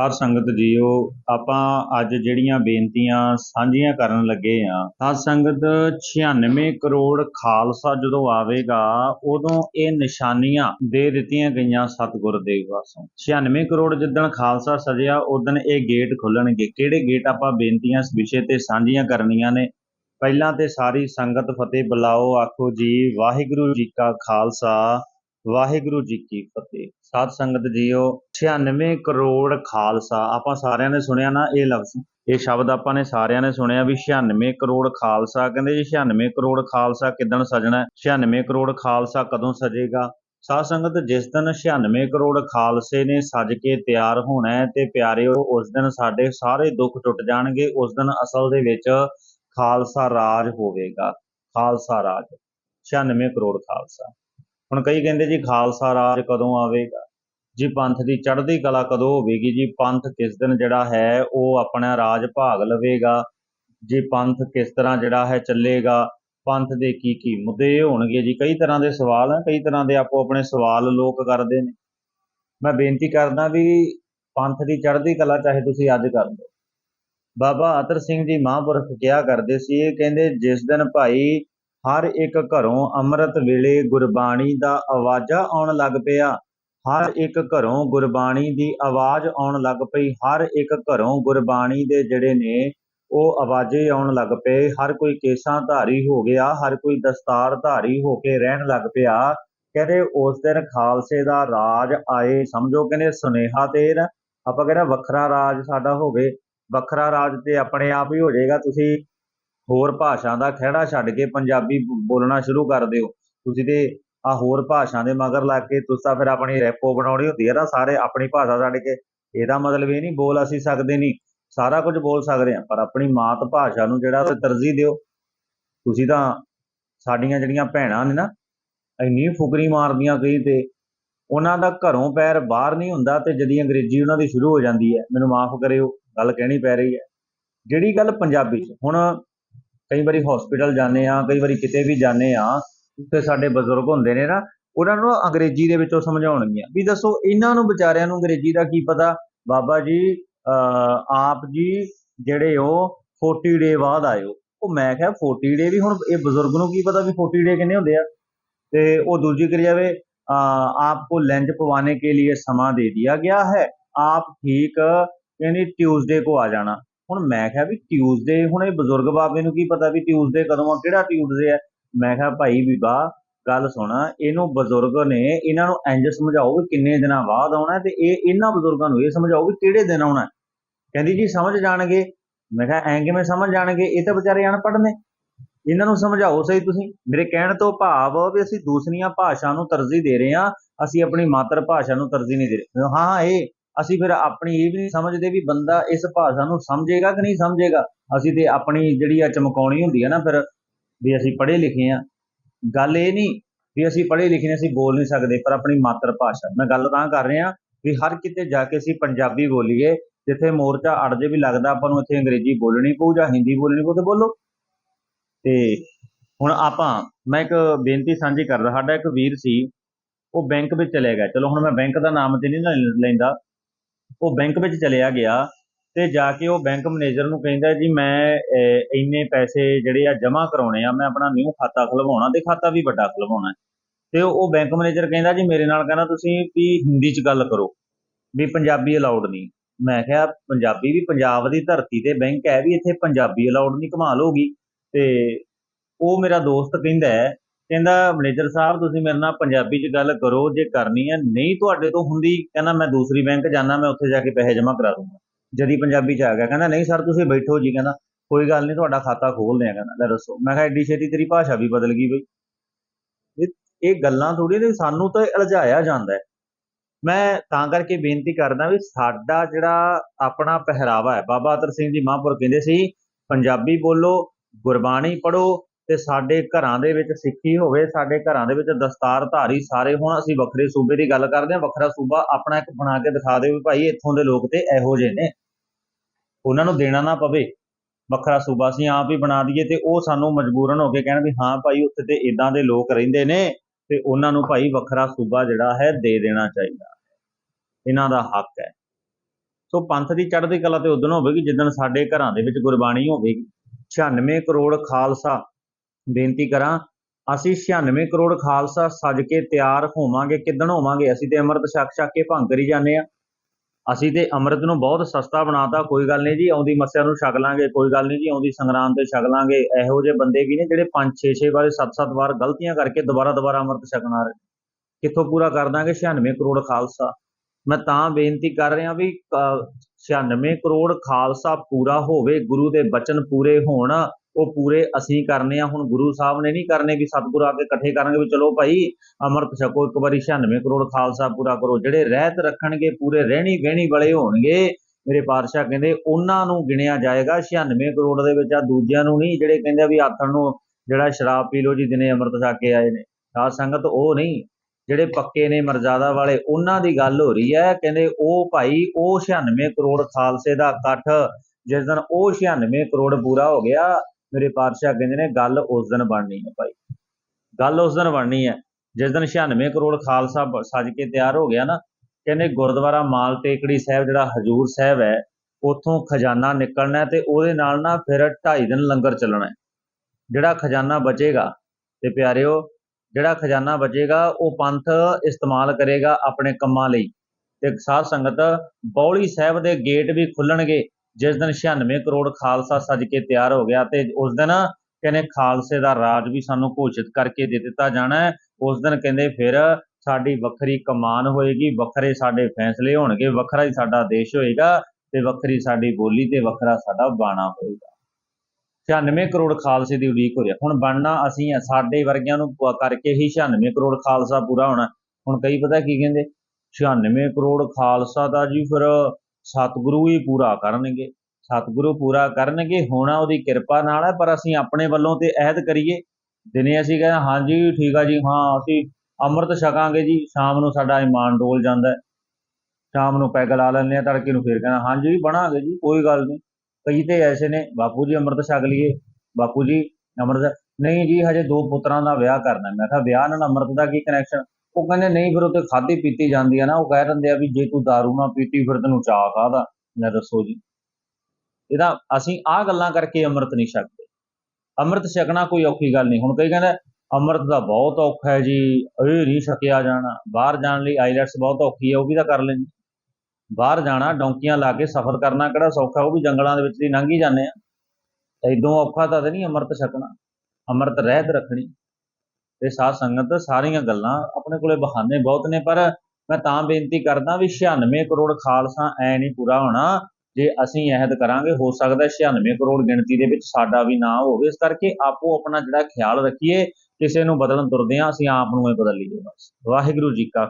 ਹਰ ਸੰਗਤ ਜੀਓ, ਆਪਾਂ ਅੱਜ ਜਿਹੜੀਆਂ ਬੇਨਤੀਆਂ ਸਾਂਝੀਆਂ ਕਰਨ ਲੱਗੇ ਆ ਸਾਧ ਸੰਗਤ 96 ਕਰੋੜ ਖਾਲਸਾ ਜਦੋਂ ਆਵੇਗਾ, ਉਦੋਂ ਇਹ ਨਿਸ਼ਾਨੀਆਂ ਦੇ ਦਿੱਤੀਆਂ ਗਈਆਂ ਸਤਿਗੁਰ ਦੇ ਵਾਸੋਂ। 96 ਕਰੋੜ ਜਿੱਦਣ ਖਾਲਸਾ ਸਜਿਆ, ਉਦੋਂ ਇਹ ਗੇਟ ਖੁੱਲਣਗੇ। ਕਿਹੜੇ ਗੇਟ ਆਪਾਂ ਬੇਨਤੀਆਂ ਇਸ ਵਿਸ਼ੇ ਤੇ ਸਾਂਝੀਆਂ ਕਰਨੀਆਂ ਨੇ? ਪਹਿਲਾਂ ਤੇ ਸਾਰੀ ਸੰਗਤ ਫਤਿਹ ਬੁਲਾਓ, ਆਖੋ ਜੀ, ਵਾਹਿਗੁਰੂ ਜੀ ਕਾ ਖਾਲਸਾ, ਵਾਹਿਗੁਰੂ ਜੀ ਕੀ ਫਤਿਹ। ਸਾਧ ਸੰਗਤ ਜੀਓ 96 ਕਰੋੜ ਖਾਲਸਾ, ਆਪਾਂ ਸਾਰਿਆਂ ਨੇ ਸੁਣਿਆ ਨਾ ਇਹ ਲਫ਼ਜ਼, ਇਹ ਸ਼ਬਦ ਆਪਾਂ ਨੇ ਸਾਰਿਆਂ ਨੇ ਸੁਣਿਆ ਵੀ 96 ਕਰੋੜ ਖਾਲਸਾ, ਕਹਿੰਦੇ ਜੀ 96 ਕਰੋੜ ਖਾਲਸਾ ਕਿਦਣ ਸਜਣਾ ਹੈ? 96 ਕਰੋੜ ਖਾਲਸਾ ਕਦੋਂ ਸਜੇਗਾ ਸਾਧ ਸੰਗਤ, ਜਿਸ ਦਿਨ 96 ਕਰੋੜ ਖਾਲਸੇ ਨੇ ਸਜ ਕੇ ਤਿਆਰ ਹੋਣਾ ਹੈ ਤੇ ਪਿਆਰਿਓ, ਉਸ ਦਿਨ ਸਾਡੇ ਸਾਰੇ ਦੁੱਖ ਟੁੱਟ ਜਾਣਗੇ, ਉਸ ਦਿਨ ਅਸਲ ਦੇ ਵਿੱਚ ਖਾਲਸਾ ਰਾਜ ਹੋਵੇਗਾ, ਖਾਲਸਾ ਰਾਜ 96 ਕਰੋੜ ਖਾਲਸਾ ਹੁਣ ਕਈ ਕਹਿੰਦੇ ਜੀ, ਖਾਲਸਾ ਰਾਜ ਕਦੋਂ ਆਵੇਗਾ ਜੀ ਪੰਥ ਦੀ ਚੜ੍ਹਦੀ ਕਲਾ ਕਦੋਂ ਹੋਵੇਗੀ ਜੀ? ਪੰਥ ਕਿਸ ਦਿਨ ਜਿਹੜਾ ਹੈ, ਉਹ ਆਪਣਾ ਰਾਜ ਭਾਗ ਲਵੇਗਾ? ਜੀ ਪੰਥ ਕਿਸ ਤਰ੍ਹਾਂ ਜਿਹੜਾ ਹੈ ਚੱਲੇਗਾ? ਪੰਥ ਦੇ ਕੀ ਕੀ ਮੁੱਦੇ ਹੋਣਗੇ ਜੀ? ਕਈ ਤਰ੍ਹਾਂ ਦੇ ਸਵਾਲ ਹੈ ਕਈ ਤਰ੍ਹਾਂ ਦੇ ਆਪੋ ਆਪਣੇ ਸਵਾਲ ਲੋਕ ਕਰਦੇ ਨੇ। ਮੈਂ ਬੇਨਤੀ ਕਰਦਾ ਵੀ ਪੰਥ ਦੀ ਚੜ੍ਹਦੀ ਕਲਾ ਚਾਹੇ ਤੁਸੀਂ ਅੱਜ ਕਰ ਲਓ। ਬਾਬਾ ਅਤਰ ਸਿੰਘ ਜੀ ਮਹਾਂਪੁਰਖ ਕਿਹਾ ਕਰਦੇ ਸੀ, ਇਹ ਕਹਿੰਦੇ, ਜਿਸ ਦਿਨ ਭਾਈ ਹਰ ਇੱਕ ਘਰੋਂ ਅੰਮ੍ਰਿਤ ਵੇਲੇ ਗੁਰਬਾਣੀ ਦਾ ਆਵਾਜ਼ਾ ਆਉਣ ਲੱਗ ਪਿਆ ਹਰ ਇੱਕ ਘਰੋਂ ਗੁਰਬਾਣੀ ਦੀ ਆਵਾਜ਼ ਆਉਣ ਲੱਗ ਪਈ। ਹਰ ਇੱਕ ਘਰੋਂ ਗੁਰਬਾਣੀ ਦੇ ਜਿਹੜੇ ਨੇ, ਉਹ ਆਵਾਜ਼ੇ ਆਉਣ ਲੱਗ ਪਏ। ਹਰ ਕੋਈ ਕੇਸਾਂ ਧਾਰੀ ਹੋ ਗਿਆ, ਹਰ ਕੋਈ ਦਸਤਾਰ ਧਾਰੀ ਹੋ ਕੇ ਰਹਿਣ ਲੱਗ ਪਿਆ। ਕਹਿੰਦੇ ਉਸ ਦਿਨ ਖਾਲਸੇ ਦਾ ਰਾਜ ਆਏ। ਸਮਝੋ ਕਹਿੰਦੇ ਸੁਨੇਹਾ ਤੇ ਨਾ, ਆਪਾਂ ਕਹਿੰਦੇ ਵੱਖਰਾ ਰਾਜ ਸਾਡਾ ਹੋਵੇ ਵੱਖਰਾ ਰਾਜ ਤੇ ਆਪਣੇ ਆਪ ਹੀ ਹੋ ਜਾਏਗਾ। ਤੁਸੀਂ ਹੋਰ ਭਾਸ਼ਾ ਦਾ ਖਹਿੜਾ ਛੱਡ ਕੇ ਪੰਜਾਬੀ ਬੋਲਣਾ ਸ਼ੁਰੂ ਕਰ ਦਿਓ। ਤੁਸੀਂ ਤੇ ਆ ਹੋਰ ਭਾਸ਼ਾ ਦੇ ਮਗਰ ਲੱਗ ਕੇ ਤੁਸੀਂ ਤਾਂ ਫਿਰ ਆਪਣੀ ਰੈਪੋ ਬਣਾਉਣੀ ਹੁੰਦੀ ਹੈ ਨਾ, ਸਾਰੇ ਆਪਣੀ ਭਾਸ਼ਾ ਛੱਡ ਕੇ। ਇਹਦਾ ਮਤਲਬ ਇਹ ਨਹੀਂ ਬੋਲ ਅਸੀਂ ਸਕਦੇ ਨਹੀਂ। ਸਾਰਾ ਕੁਝ ਬੋਲ ਸਕਦੇ ਹਾਂ, ਪਰ ਆਪਣੀ ਮਾਤ ਭਾਸ਼ਾ ਨੂੰ ਜਿਹੜਾ ਉਹ ਤਰਜੀਹ ਦਿਓ, ਤੁਸੀਂ ਤਾਂ ਸਾਡੀਆਂ ਜਿਹੜੀਆਂ ਭੈਣਾਂ ਨੇ ਨਾ, ਇੰਨੀ ਫੁਕਰੀ ਮਾਰਦੀਆਂ ਕਈ ਤੇ ਉਹਨਾਂ ਦਾ ਘਰੋਂ ਪੈਰ ਬਾਹਰ ਨਹੀਂ ਹੁੰਦਾ ਤੇ ਜਦੀ ਅੰਗਰੇਜ਼ੀ ਉਹਨਾਂ ਦੀ ਸ਼ੁਰੂ ਹੋ ਜਾਂਦੀ ਹੈ। ਮੈਨੂੰ ਮਾਫ ਕਰਿਓ, ਗੱਲ ਕਹਿਣੀ ਪੈ ਰਹੀ ਹੈ। ਜਿਹੜੀ ਗੱਲ ਪੰਜਾਬੀ ਚ, ਹੁਣ ਕਈ ਵਾਰੀ ਹਸਪੀਟਲ ਜਾਂਦੇ ਆ ਕਈ ਵਾਰੀ ਕਿਤੇ ਵੀ ਜਾਂਦੇ ਆ ਤੇ ਸਾਡੇ ਬਜ਼ੁਰਗ ਹੁੰਦੇ ਨੇ ਨਾ, ਉਹਨਾਂ ਨੂੰ ਅੰਗਰੇਜ਼ੀ ਦੇ ਵਿੱਚੋਂ ਸਮਝਾਉਣਗੀਆਂ। ਵੀ ਦੱਸੋ, ਇਹਨਾਂ ਨੂੰ ਵਿਚਾਰਿਆਂ ਨੂੰ ਅੰਗਰੇਜ਼ੀ ਦਾ ਕੀ ਪਤਾ? ਬਾਬਾ ਜੀ ਆਪ ਜੀ ਜਿਹੜੇ ਉਹ 40 ਡੇ ਬਾਅਦ ਆਇਓ। ਉਹ ਮੈਂ ਕਿਹਾ 40 ਡੇ ਵੀ ਹੁਣ ਇਹ ਬਜ਼ੁਰਗ ਨੂੰ ਕੀ ਪਤਾ ਵੀ 40 ਡੇ ਕਿੰਨੇ ਹੁੰਦੇ ਆ? ਤੇ ਉਹ ਦੂਜੀ ਕਰੀ ਜਾਵੇ ਆਪਕੋ ਲੈਂਜ ਪਵਾਣੇ ਕੇ ਲਈ ਸਮਾਂ ਦੇ ਦਿਆ ਗਿਆ ਹੈ, ਆਪ ਠੀਕ ਕਹਿੰਦੀ ਟਿਊਜ਼ਡੇ ਕੋ ਆ ਜਾਣਾ। ਹੁਣ ਮੈਂ ਕਿਹਾ ਵੀ ਟਿਊਜ਼ਡੇ ਹੁਣ ਇਹ ਬਜ਼ੁਰਗ ਬਾਬੇ ਨੂੰ ਕੀ ਪਤਾ ਵੀ ਟਿਊਜ਼ਡੇ ਕਦੋਂ ਆ, ਕਿਹੜਾ ਟਿਊਜ਼ਡੇ ਆ? ਮੈਂ ਕਿਹਾ ਭਾਈ ਬੀਬਾ, ਗੱਲ ਸੁਣ, ਇਹਨੂੰ ਬਜ਼ੁਰਗ ਨੇ ਇਹਨਾਂ ਨੂੰ ਇੰਜ ਸਮਝਾਓ ਵੀ ਕਿੰਨੇ ਦਿਨਾਂ ਬਾਅਦ ਆਉਣਾ ਤੇ ਇਹ ਇਹਨਾਂ ਬਜ਼ੁਰਗਾਂ ਨੂੰ ਇਹ ਸਮਝਾਓ ਵੀ ਕਿਹੜੇ ਦਿਨ ਆਉਣਾ। ਕਹਿੰਦੀ ਜੀ ਸਮਝ ਜਾਣਗੇ। ਮੈਂ ਕਿਹਾ ਐਂ ਕਿਵੇਂ ਸਮਝ ਜਾਣਗੇ? ਇਹ ਤਾਂ ਵਿਚਾਰੇ ਅਨਪੜ੍ਹ ਨੇ। ਇਹਨਾਂ ਨੂੰ ਸਮਝਾਓ ਸਹੀ ਤੁਸੀਂ। ਮੇਰੇ ਕਹਿਣ ਤੋਂ ਭਾਵ ਵੀ ਅਸੀਂ ਦੂਸਰੀਆਂ ਭਾਸ਼ਾ ਨੂੰ ਤਰਜੀਹ ਦੇ ਰਹੇ ਹਾਂ। ਅਸੀਂ ਆਪਣੀ ਮਾਤਰ ਭਾਸ਼ਾ ਨੂੰ ਤਰਜੀਹ ਨਹੀਂ ਦੇ ਰਹੇ। ਹਾਂ ਹਾਂ, ਇਹ ਅਸੀਂ ਫਿਰ ਆਪਣੀ ਇਹ ਵੀ ਨਹੀਂ ਸਮਝਦੇ ਵੀ ਬੰਦਾ ਇਸ ਭਾਸ਼ਾ ਨੂੰ ਸਮਝੇਗਾ ਕਿ ਨਹੀਂ ਸਮਝੇਗਾ। ਅਸੀਂ ਤੇ ਆਪਣੀ ਜਿਹੜੀ ਆ ਚਮਕਾਉਣੀ ਹੁੰਦੀ ਹੈ ਨਾ ਫਿਰ ਵੀ ਅਸੀਂ ਪੜ੍ਹੇ ਲਿਖੇ ਆ ਗੱਲ ਇਹ ਨਹੀਂ ਵੀ ਅਸੀਂ ਪੜ੍ਹੇ ਲਿਖੇ ਨੇ, ਅਸੀਂ ਬੋਲ ਨਹੀਂ ਸਕਦੇ, ਪਰ ਆਪਣੀ ਮਾਤਰ ਭਾਸ਼ਾ। ਮੈਂ ਗੱਲ ਤਾਂ ਕਰ ਰਿਹਾ ਵੀ ਹਰ ਕਿਤੇ ਜਾ ਕੇ ਅਸੀਂ ਪੰਜਾਬੀ ਬੋਲੀਏ, ਜਿੱਥੇ ਮੋਰਚਾ ਅੜ ਜੇ ਵੀ ਲੱਗਦਾ, ਆਪਾਂ ਨੂੰ ਇੱਥੇ ਅੰਗਰੇਜ਼ੀ ਬੋਲਣੀ ਪਊ ਜਾਂ ਹਿੰਦੀ ਬੋਲਣੀ ਪਊ, ਤੇ ਬੋਲੋ। ਤੇ ਹੁਣ ਆਪਾਂ, ਮੈਂ ਇੱਕ ਬੇਨਤੀ ਸਾਂਝੀ ਕਰਦਾ ਸਾਡਾ ਇੱਕ ਵੀਰ ਸੀ, ਉਹ ਬੈਂਕ ਵਿੱਚ ਚਲੇ ਗਿਆ। ਚਲੋ ਹੁਣ ਮੈਂ ਬੈਂਕ ਦਾ ਨਾਮ ਤੇ ਨਹੀਂ ਨਾ ਲੈਂਦਾ, ਉਹ ਬੈਂਕ ਵਿੱਚ ਚਲਿਆ ਗਿਆ। ਤੇ ਜਾ ਕੇ ਉਹ ਬੈਂਕ ਮੈਨੇਜਰ ਨੂੰ ਕਹਿੰਦਾ ਜੀ ਮੈਂ ਇੰਨੇ ਪੈਸੇ ਜਿਹੜੇ ਆ ਜਮ੍ਹਾਂ ਕਰਾਉਣੇ ਆ, ਮੈਂ ਆਪਣਾ ਨਿਊ ਖਾਤਾ ਖੁਲਵਾਉਣਾ ਤੇ ਖਾਤਾ ਵੀ ਵੱਡਾ ਖੁਲਵਾਉਣਾ ਹੈ। ਤੇ ਉਹ ਬੈਂਕ ਮੈਨੇਜਰ ਕਹਿੰਦਾ ਜੀ ਮੇਰੇ ਨਾਲ ਕਹਿੰਦਾ ਤੁਸੀਂ ਵੀ ਹਿੰਦੀ 'ਚ ਗੱਲ ਕਰੋ, ਵੀ ਪੰਜਾਬੀ ਅਲਾਉਡ ਨਹੀਂ। ਮੈਂ ਕਿਹਾ ਪੰਜਾਬੀ ਵੀ ਪੰਜਾਬ ਦੀ ਧਰਤੀ ਤੇ ਬੈਂਕ ਹੈ ਵੀ ਇੱਥੇ ਪੰਜਾਬੀ ਅਲਾਉਡ ਨਹੀਂ, ਕਮਾਲ ਹੋ ਗਈ। ਤੇ ਉਹ ਮੇਰਾ ਦੋਸਤ ਕਹਿੰਦਾ ਕਹਿੰਦਾ ਮੈਨੇਜਰ ਸਾਹਿਬ ਤੁਸੀਂ ਮੇਰੇ ਨਾਲ ਪੰਜਾਬੀ 'ਚ ਗੱਲ ਕਰੋ, ਜੇ ਕਰਨੀ ਹੈ, ਨਹੀਂ ਤੁਹਾਡੇ ਤੋਂ ਹੁੰਦੀ, ਕਹਿੰਦਾ ਮੈਂ ਦੂਸਰੀ ਬੈਂਕ ਜਾਣਾ, ਮੈਂ ਉੱਥੇ ਜਾ ਕੇ ਪੈਸੇ ਜਮ੍ਹਾਂ ਕਰਾ ਦੂੰਗਾ। ਜਦੀ ਪੰਜਾਬੀ 'ਚ ਆ ਗਿਆ, ਕਹਿੰਦਾ, ਨਹੀਂ ਸਰ ਤੁਸੀਂ ਬੈਠੋ ਜੀ, ਕਹਿੰਦਾ, ਕੋਈ ਗੱਲ ਨਹੀਂ, ਤੁਹਾਡਾ ਖਾਤਾ ਖੋਲਦੇ ਆ, ਕਹਿੰਦਾ, ਲੈ ਦੱਸੋ। ਮੈਂ ਕਿਹਾ ਐਡੀ ਛੇਤੀ ਤੇਰੀ ਭਾਸ਼ਾ ਵੀ ਬਦਲ ਗਈ ਬਈ। ਇਹ- ਗੱਲਾਂ ਥੋੜੀ ਨੇ ਸਾਨੂੰ ਤਾਂ ਉਲਝਾਇਆ ਜਾਂਦਾ ਮੈਂ ਤਾਂ ਕਰਕੇ ਬੇਨਤੀ ਕਰਦਾ ਵੀ ਸਾਡਾ ਜਿਹੜਾ ਆਪਣਾ ਪਹਿਰਾਵਾ ਹੈ, ਬਾਬਾ ਅਤਰ ਸਿੰਘ ਜੀ ਮਹਾਂਪੁਰ ਕਹਿੰਦੇ ਸੀ, ਪੰਜਾਬੀ ਬੋਲੋ, ਗੁਰਬਾਣੀ ਪੜੋ ਤੇ ਸਾਡੇ ਘਰਾਂ ਦੇ ਵਿੱਚ ਸਿੱਖੀ ਹੋਵੇ, ਸਾਡੇ ਘਰਾਂ ਦੇ ਵਿੱਚ ਦਸਤਾਰ ਧਾਰੀ ਸਾਰੇ ਹੁਣ, ਅਸੀਂ ਵੱਖਰੇ ਸੂਬੇ ਦੀ ਗੱਲ ਕਰਦੇ ਹਾਂ, ਵੱਖਰਾ ਸੂਬਾ ਆਪਣਾ ਇੱਕ ਬਣਾ ਕੇ ਦਿਖਾ ਦਿਓ ਵੀ ਭਾਈ ਇੱਥੋਂ ਦੇ ਲੋਕ ਤੇ ਇਹੋ ਜਿਹੇ ਨੇ। ਉਹਨਾਂ ਨੂੰ ਦੇਣਾ ਨਾ ਪਵੇ। ਵੱਖਰਾ ਸੂਬਾ ਅਸੀਂ ਆਪ ਹੀ ਬਣਾ ਦਈਏ ਤੇ ਉਹ ਸਾਨੂੰ ਮਜਬੂਰਨ ਹੋ ਕੇ ਕਹਿਣ ਵੀ ਹਾਂ ਭਾਈ, ਉੱਥੇ ਤੇ ਇਦਾਂ ਦੇ ਲੋਕ ਰਹਿੰਦੇ ਨੇ ਤੇ ਉਹਨਾਂ ਨੂੰ ਭਾਈ ਵੱਖਰਾ ਸੂਬਾ ਜਿਹੜਾ ਹੈ ਦੇ ਦੇਣਾ ਚਾਹੀਦਾ ਇਹਨਾਂ ਦਾ ਹੱਕ ਹੈ। ਸੋ ਪੰਥ ਦੀ ਚੜ੍ਹਦੀ ਕਲਾ ਤੇ ਉਦੋਂ ਹੋਵੇਗੀ ਜਿੱਦਣ ਸਾਡੇ ਘਰਾਂ ਦੇ ਵਿੱਚ ਗੁਰਬਾਣੀ ਹੋਵੇਗੀ। 96 ਕਰੋੜ ਖਾਲਸਾ, ਬੇਨਤੀ ਕਰਾਂ, ਅਸੀਂ 96 ਕਰੋੜ ਖਾਲਸਾ ਸੱਜ ਕੇ ਤਿਆਰ ਹੋਵਾਂਗੇ, ਕਿੱਦਣ ਹੋਵਾਂਗੇ? ਅਸੀਂ ਤੇ ਅੰਮ੍ਰਿਤ ਛਕ ਛਕ ਕੇ ਭੰਗ ਕਰੀ ਜਾਂਦੇ ਆ ਅਸੀਂ ਤੇ ਅੰਮ੍ਰਿਤ ਨੂੰ ਬਹੁਤ ਸਸਤਾ ਬਣਾਤਾ ਕੋਈ ਗੱਲ ਨਹੀਂ ਜੀ ਆਉਂਦੀ ਮੱਸਿਆ ਨੂੰ ਛਕ ਲਾਂਗੇ ਕੋਈ ਗੱਲ ਨਹੀਂ ਜੀ ਆਉਂਦੀ ਸੰਗਰਾਮ ਤੇ ਛਕ ਲਾਂਗੇ ਇਹੋ ਜਿਹੇ ਬੰਦੇ ਵੀ ਨੇ ਜਿਹੜੇ 5 6 6 ਵਾਰ 7-7 ਵਾਰ ਗਲਤੀਆਂ ਕਰਕੇ ਦੁਬਾਰਾ ਦੁਬਾਰਾ ਅੰਮ੍ਰਿਤ ਛਕਣ ਆ ਰਹੇ ਕਿੱਥੋਂ ਪੂਰਾ ਕਰ ਦਾਂਗੇ? 96 ਕਰੋੜ ਖਾਲਸਾ। ਮੈਂ ਤਾਂ ਬੇਨਤੀ ਕਰ ਰਿਹਾ ਵੀ ਅਹ, 96 ਕਰੋੜ ਖਾਲਸਾ ਪੂਰਾ ਹੋਵੇ ਗੁਰੂ ਦੇ ਬਚਨ ਪੂਰੇ ਹੋਣ ਉਹ ਪੂਰੇ ਅਸੀਂ ਕਰਨੇ ਆ। ਹੁਣ ਗੁਰੂ ਸਾਹਿਬ ਨੇ ਨਹੀਂ ਕਰਨੇ ਵੀ ਸਤਿਗੁਰ ਆ ਕੇ ਇਕੱਠੇ ਕਰਨਗੇ ਵੀ ਚਲੋ ਭਾਈ ਅੰਮ੍ਰਿਤ ਛਕੋ ਇੱਕ ਵਾਰੀ 96 ਕਰੋੜ ਖਾਲਸਾ ਪੂਰਾ ਕਰੋ। ਜਿਹੜੇ ਰਹਿਤ ਰੱਖਣਗੇ, ਪੂਰੇ ਰਹਿਣੀ ਗਹਿਣੀ ਵਾਲੇ ਹੋਣਗੇ। ਮੇਰੇ ਪਾਤਸ਼ਾਹ ਕਹਿੰਦੇ, ਉਹਨਾਂ ਨੂੰ ਗਿਣਿਆ ਜਾਏਗਾ। 96 ਕਰੋੜ ਦੇ ਵਿੱਚ ਆ, ਦੂਜਿਆਂ ਨੂੰ ਨਹੀਂ, ਜਿਹੜੇ ਕਹਿੰਦੇ ਵੀ ਆਥਣ ਨੂੰ ਜਿਹੜਾ ਸ਼ਰਾਬ ਪੀ ਲਓ ਜੀ ਦਿਨੇ ਅੰਮ੍ਰਿਤ ਛਕ ਕੇ ਆਏ ਨੇ। ਸਾਧ ਸੰਗਤ ਉਹ ਨਹੀਂ। ਜਿਹੜੇ ਪੱਕੇ ਨੇ ਮਰਜ਼ਾਦਾ ਵਾਲੇ, ਉਹਨਾਂ ਦੀ ਗੱਲ ਹੋ ਰਹੀ ਹੈ। ਕਹਿੰਦੇ, ਉਹ ਭਾਈ, ਉਹ 96 ਕਰੋੜ ਖਾਲਸੇ ਦਾ ਇਕੱਠ, ਜਿਸ ਦਿਨ ਉਹ 96 ਕਰੋੜ ਪੂਰਾ ਹੋ ਗਿਆ ਮੇਰੇ ਪਾਤਸ਼ਾਹ ਕਹਿੰਦੇ ਨੇ, ਗੱਲ ਉਸ ਦਿਨ ਬਣਨੀ ਹੈ ਭਾਈ। ਗੱਲ ਉਸ ਦਿਨ ਬਣਨੀ ਹੈ। ਜਿਸ ਦਿਨ 96 ਕਰੋੜ ਖਾਲਸਾ ਬ- ਸੱਜ ਕੇ ਤਿਆਰ ਹੋ ਗਿਆ ਨਾ, ਕਹਿੰਦੇ ਗੁਰਦੁਆਰਾ ਮਾਲ ਟੇਕੜੀ ਸਾਹਿਬ ਜਿਹੜਾ ਹਜੂਰ ਸਾਹਿਬ ਹੈ, ਉੱਥੋਂ ਖਜ਼ਾਨਾ ਨਿਕਲਣਾ ਹੈ ਤੇ ਉਹਦੇ ਨਾਲ ਨਾ ਫਿਰ 2.5 ਦਿਨ ਲੰਗਰ ਚੱਲਣਾ ਜਿਹੜਾ ਖਜ਼ਾਨਾ ਬਚੇਗਾ, ਤੇ ਪਿਆਰਿਓ, ਜਿਹੜਾ ਖਜ਼ਾਨਾ ਬਚੇਗਾ, ਉਹ ਪੰਥ ਇਸਤੇਮਾਲ ਕਰੇਗਾ ਆਪਣੇ ਕੰਮਾਂ ਲਈ। ਤੇ ਸਾਧ ਸੰਗਤ ਬੌਲੀ ਸਾਹਿਬ ਦੇ ਗੇਟ ਵੀ ਖੁੱਲਣਗੇ ਜਿਸ ਦਿਨ 96 ਕਰੋੜ ਖਾਲਸਾ ਸੱਜ ਕੇ ਤਿਆਰ ਹੋ ਗਿਆ ਤੇ ਉਸ ਦਿਨ ਕਹਿੰਦੇ ਖਾਲਸੇ ਦਾ ਰਾਜ ਵੀ ਸਾਨੂੰ ਘੋਸ਼ਿਤ ਕਰਕੇ ਦੇ ਦਿੱਤਾ ਜਾਣਾ ਹੈ। ਉਸ ਦਿਨ ਕਹਿੰਦੇ ਫਿਰ ਸਾਡੀ ਵੱਖਰੀ ਕਮਾਨ ਹੋਏਗੀ, ਵੱਖਰੇ ਸਾਡੇ ਫੈਸਲੇ ਹੋਣਗੇ, ਵੱਖਰਾ ਹੀ ਸਾਡਾ ਦੇਸ਼ ਹੋਏਗਾ ਤੇ ਵੱਖਰੀ ਸਾਡੀ ਬੋਲੀ ਤੇ ਵੱਖਰਾ ਸਾਡਾ ਬਾਣਾ ਹੋਏਗਾ। 96 ਕਰੋੜ ਖਾਲਸੇ ਦੀ ਉਡੀਕ ਹੋ ਰਹੀ ਹੈ। ਹੁਣ ਬਣਨਾ ਅਸੀਂ ਸਾਡੇ ਵਰਗਿਆਂ ਨੂੰ ਕਰਕੇ ਹੀ 96 ਕਰੋੜ ਖਾਲਸਾ ਪੂਰਾ ਹੋਣਾ। ਹੁਣ ਕਈ ਪਤਾ ਕੀ ਕਹਿੰਦੇ? 96 ਕਰੋੜ ਖਾਲਸਾ ਦਾ ਜੀ ਫਿਰ ਸਤਿਗੁਰੂ ਹੀ ਪੂਰਾ ਕਰਨਗੇ, ਸਤਿਗੁਰੂ ਪੂਰਾ ਕਰਨਗੇ, ਹੋਣਾ ਉਹਦੀ ਕਿਰਪਾ ਨਾਲ ਹੈ, ਪਰ ਅਸੀਂ ਆਪਣੇ ਵੱਲੋਂ ਤੇ ਅਹਿਦ ਕਰੀਏ। ਦਿਨੇ ਅਸੀਂ ਕਹਿੰਦੇ, ਹਾਂਜੀ, ਠੀਕ ਆ ਜੀ, ਹਾਂ, ਅਸੀਂ ਅੰਮ੍ਰਿਤ ਛਕਾਂਗੇ ਜੀ, ਸ਼ਾਮ ਨੂੰ ਸਾਡਾ ਇਮਾਨ ਡੋਲ ਜਾਂਦਾ ਹੈ। ਸ਼ਾਮ ਨੂੰ ਪੈਗ ਲਾ ਲੈਂਦੇ ਆ ਤੜਕੇ ਨੂੰ ਫਿਰ ਕਹਿੰਦਾ, ਹਾਂਜੀ, ਬਣਾਂਗੇ ਜੀ, ਕੋਈ ਗੱਲ ਨਹੀਂ। ਕਈ ਤੇ ਐਸੇ ਨੇ, ਬਾਪੂ ਜੀ ਅੰਮ੍ਰਿਤ ਛਕ ਲਈਏ। ਬਾਪੂ ਜੀ, ਅੰਮ੍ਰਿਤ, ਨਹੀਂ ਜੀ, ਹਜੇ ਦੋ ਪੁੱਤਰਾਂ ਦਾ ਵਿਆਹ ਕਰਨਾ ਮੈਂ ਕਿਹਾ, ਵਿਆਹ ਨਾਲ ਅੰਮ੍ਰਿਤ ਦਾ ਕੀ ਕਨੈਕਸ਼ਨ ਉਹ ਕਹਿੰਦੇ ਨਹੀਂ ਫਿਰ ਉਹ ਤੇ ਖਾਦੀ ਪੀਤੀ ਜਾਂਦੀ ਆ ਨਾ, ਉਹ ਕਹਿ ਦਿੰਦੇ ਆ ਵੀ ਜੇ ਤੂੰ दारू ਨਾ ਪੀਤੀ ਫਿਰ ਤੈਨੂੰ ਚਾਹ ਕਾਹਦਾ? ਮੈਂ ਦੱਸੋ ਜੀ। ਇਹਦਾ ਅਸੀਂ ਆਹ ਗੱਲਾਂ ਕਰਕੇ ਅੰਮ੍ਰਿਤ ਨਹੀਂ ਛਕਦੇ। ਅੰਮ੍ਰਿਤ ਛਕਣਾ ਕੋਈ ਔਖੀ ਗੱਲ ਨਹੀਂ। ਹੁਣ ਕਈ ਕਹਿੰਦੇ ਅੰਮ੍ਰਿਤ ਦਾ ਬਹੁਤ ਔਖਾ ਹੈ ਜੀ, ਇਹ ਨਹੀਂ ਛਕਿਆ ਜਾਣਾ। ਬਾਹਰ ਜਾਣ ਲਈ ਆਈਲੈਟਸ ਬਹੁਤ ਔਖੀ ਹੈ, ਉਹ ਵੀ ਤਾਂ ਕਰ ਲੈਂਦੇ। ਬਾਹਰ ਜਾਣਾ, ਡੌਂਕੀਆਂ ਲਾ ਕੇ ਸਫ਼ਰ ਕਰਨਾ ਕਿਹੜਾ ਸੌਖਾ, ਉਹ ਵੀ ਜੰਗਲਾਂ ਦੇ ਵਿੱਚ ਦੀ ਲੰਘ ਹੀ ਜਾਂਦੇ ਆ। ਇਦੋਂ ਔਖਾ ਤਾਂ ਨਹੀਂ ਅੰਮ੍ਰਿਤ ਛਕਣਾ। ਅੰਮ੍ਰਿਤ ਰਹਿਤ ਰੱਖਣੀ। ਤੇ ਸਾਧ ਸੰਗਤ ਸਾਰੀਆਂ ਗੱਲਾਂ ਆਪਣੇ ਕੋਲੇ ਬਹਾਨੇ ਬਹੁਤ ਨੇ, ਪਰ ਮੈਂ ਤਾਂ ਬੇਨਤੀ ਕਰਦਾ ਵੀ 96 ਕਰੋੜ ਖਾਲਸਾ ਐ ਨਹੀਂ ਪੂਰਾ ਹੋਣਾ। ਜੇ ਅਸੀਂ ਅਹਿਦ ਕਰਾਂਗੇ, ਹੋ ਸਕਦਾ 96 ਕਰੋੜ ਗਿਣਤੀ ਦੇ ਵਿੱਚ ਸਾਡਾ ਵੀ ਨਾਂ ਹੋਵੇ। ਇਸ ਕਰਕੇ ਆਪੋ ਆਪਣਾ ਜਿਹੜਾ ਖਿਆਲ ਰੱਖੀਏ, ਕਿਸੇ ਨੂੰ ਬਦਲਣ ਤੁਰਦੇ ਆ, ਅਸੀਂ ਆਪ ਨੂੰ ਹੀ ਬਦਲ ਲਈਏ ਬਸ। ਵਾਹਿਗੁਰੂ ਜੀ ਕਾ